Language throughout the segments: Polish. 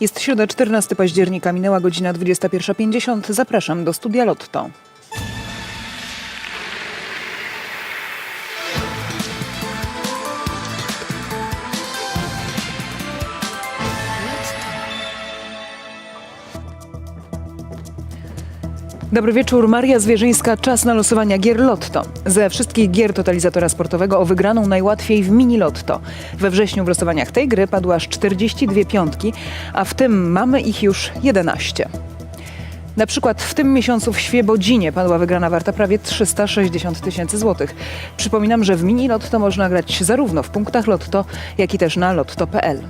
Jest środa 14 października, minęła godzina 21.50. Zapraszam do studia Lotto. Dobry wieczór, Maria Zwierzyńska. Czas na losowania gier Lotto. Ze wszystkich gier totalizatora sportowego o wygraną najłatwiej w mini Lotto. We wrześniu w losowaniach tej gry padło aż 42 piątki, a w tym mamy ich już 11. Na przykład w tym miesiącu w Świebodzinie padła wygrana warta prawie 360 tysięcy złotych. Przypominam, że w mini Lotto można grać zarówno w punktach Lotto, jak i też na lotto.pl.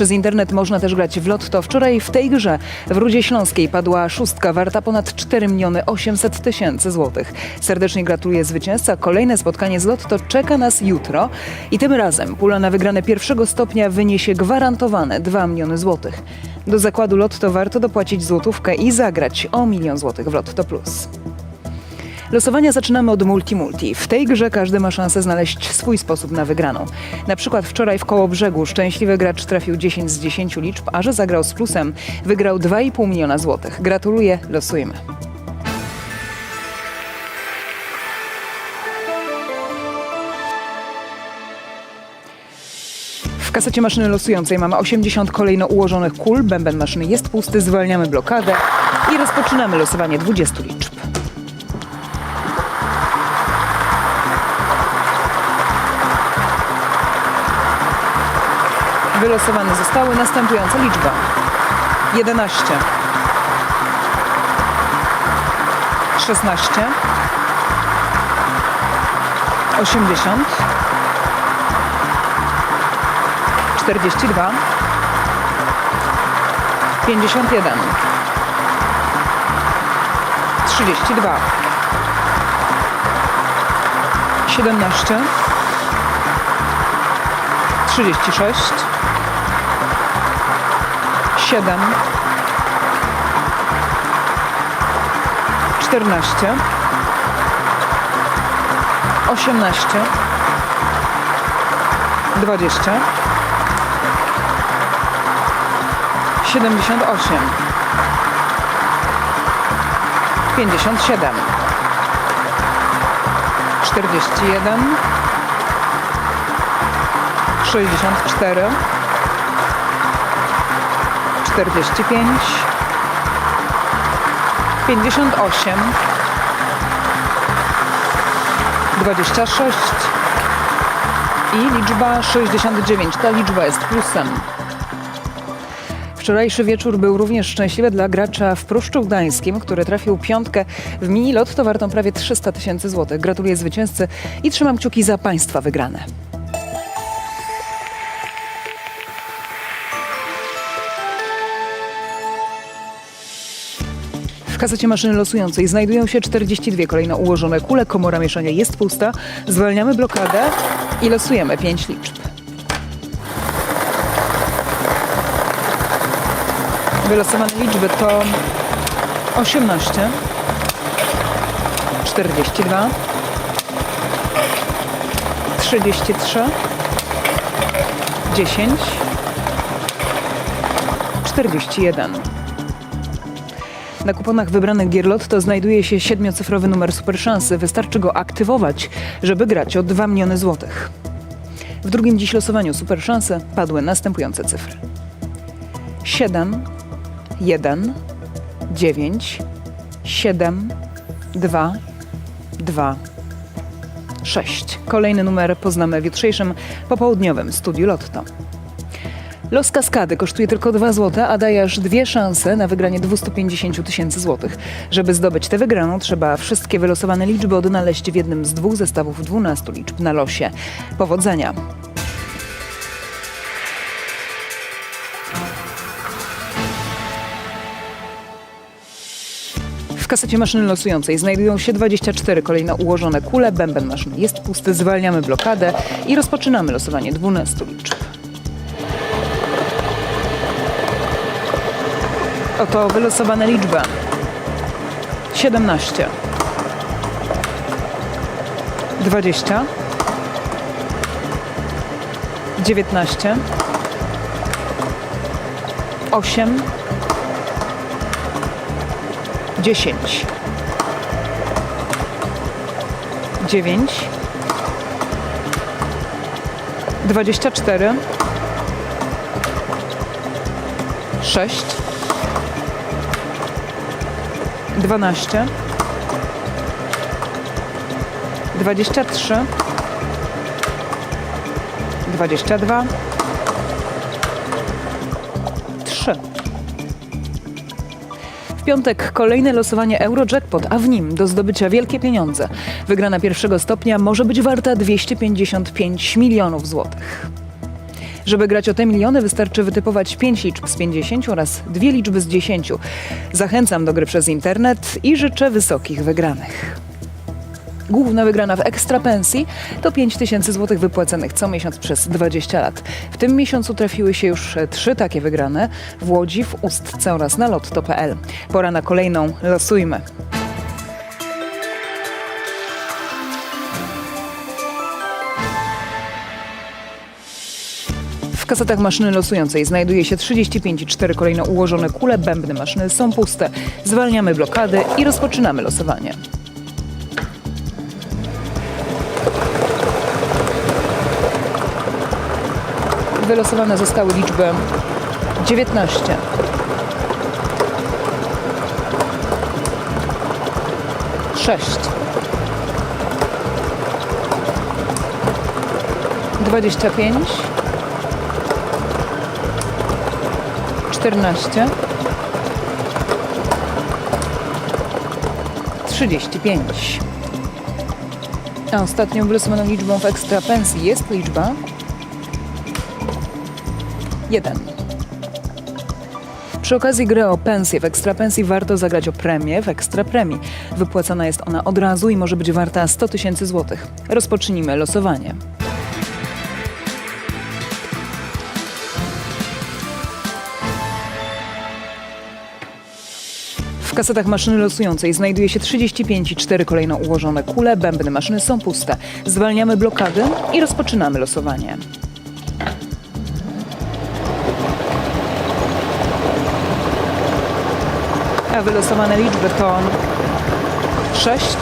Przez internet można też grać w Lotto. Wczoraj w tej grze w Rudzie Śląskiej padła szóstka warta ponad 4 miliony 800 tysięcy złotych. Serdecznie gratuluję zwycięzca. Kolejne spotkanie z Lotto czeka nas jutro i tym razem pula na wygrane pierwszego stopnia wyniesie gwarantowane 2 miliony złotych. Do zakładu Lotto warto dopłacić złotówkę i zagrać o milion złotych w Lotto Plus. Losowania zaczynamy od multi-multi. W tej grze każdy ma szansę znaleźć swój sposób na wygraną. Na przykład wczoraj w koło brzegu szczęśliwy gracz trafił 10 z 10 liczb, a że zagrał z plusem, wygrał 2,5 miliona złotych. Gratuluję, losujmy. W kasecie maszyny losującej mamy 80 kolejno ułożonych kul, bęben maszyny jest pusty, zwalniamy blokadę i rozpoczynamy losowanie 20 liczb. Wylosowane zostały następujące liczby. 11 16 80 42 51 32 17 36 7 14 18 20 78 57 41 64 45 58 26 i liczba 69. Ta liczba jest plusem. Wczorajszy wieczór był również szczęśliwy dla gracza w Pruszczu Gdańskim, który trafił piątkę w mini lotto wartą prawie 300 tysięcy złotych. Gratuluję zwycięzcy i trzymam kciuki za Państwa wygrane. Kasecie maszyny losującej znajdują się 42 kolejno ułożone kule. Komora mieszania jest pusta. Zwalniamy blokadę i losujemy 5 liczb. Wylosowane liczby to 18, 42, 33, 10, 41. Na kuponach wybranych gier Lotto znajduje się siedmiocyfrowy numer superszansy. Wystarczy go aktywować, żeby grać o 2 miliony złotych. W drugim dziś losowaniu superszansy padły następujące cyfry. 7, 1, 9, 7, 2, 2, 6. Kolejny numer poznamy w jutrzejszym popołudniowym studiu Lotto. Los kaskady kosztuje tylko 2 zł, a daje aż dwie szanse na wygranie 250 tysięcy złotych. Żeby zdobyć tę wygraną, trzeba wszystkie wylosowane liczby odnaleźć w jednym z dwóch zestawów 12 liczb na losie. Powodzenia! W kasecie maszyny losującej znajdują się 24 kolejno ułożone kule. Bęben maszyny jest pusty, zwalniamy blokadę i rozpoczynamy losowanie 12 liczb. Oto wylosowane liczby. 17 20 19 osiem, dziesięć, dziewięć, dwadzieścia cztery, sześć, dwanaście, dwadzieścia trzy, dwadzieścia dwa, trzy. W piątek kolejne losowanie Eurojackpot, a w nim do zdobycia wielkie pieniądze. Wygrana pierwszego stopnia może być warta 255 milionów złotych. Żeby grać o te miliony wystarczy wytypować 5 liczb z 50 oraz dwie liczby z 10. Zachęcam do gry przez internet i życzę wysokich wygranych. Główna wygrana w ekstra pensji to 5 tysięcy złotych wypłacanych co miesiąc przez 20 lat. W tym miesiącu trafiły się już trzy takie wygrane w Łodzi, w Ustce oraz na lotto.pl. Pora na kolejną. Losujmy. Kasetach maszyny losującej znajduje się 35 i 4 kolejno ułożone kule. Bębny maszyny są puste. Zwalniamy blokady i rozpoczynamy losowanie. Wylosowane zostały liczby 19, 6, 25, 14, 35. A ostatnią wylosowaną liczbą w ekstra pensji jest liczba 1. Przy okazji gry o pensję w ekstrapensji warto zagrać o premię w ekstra premii. Wypłacana jest ona od razu i może być warta 100 tysięcy złotych. Rozpocznijmy losowanie. W kasetach maszyny losującej znajduje się 35 i 4 kolejno ułożone kule. Bębny maszyny są puste. Zwalniamy blokady i rozpoczynamy losowanie. A wylosowane liczby to 6,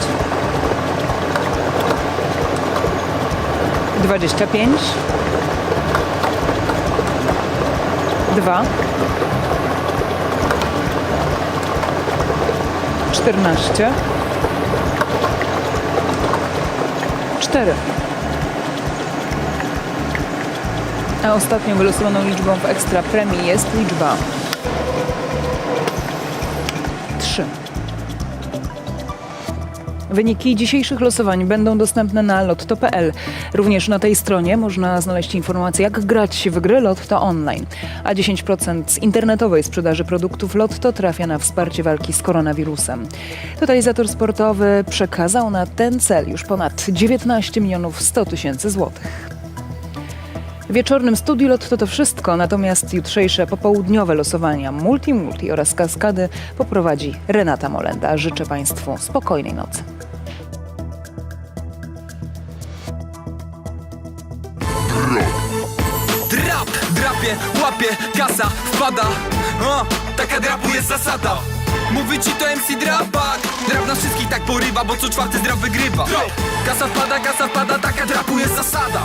25, 2, 14, 4. A ostatnią wylosowaną liczbą w ekstra premii jest liczba 3. Wyniki dzisiejszych losowań będą dostępne na lotto.pl. Również na tej stronie można znaleźć informacje, jak grać w gry Lotto online. A 10% z internetowej sprzedaży produktów Lotto trafia na wsparcie walki z koronawirusem. Totalizator sportowy przekazał na ten cel już ponad 19 milionów 100 tysięcy złotych. W wieczornym studiu Lotto to wszystko, natomiast jutrzejsze popołudniowe losowania Multi-Multi oraz Kaskady poprowadzi Renata Molenda. Życzę Państwu spokojnej nocy. Kasa, wpada. O, Taka drapu jest zasada. Mówi ci to MC Drapak Drap na wszystkich tak porywa, bo co czwarty drap wygrywa Kasa wpada, kasa wpada, taka drapu jest zasada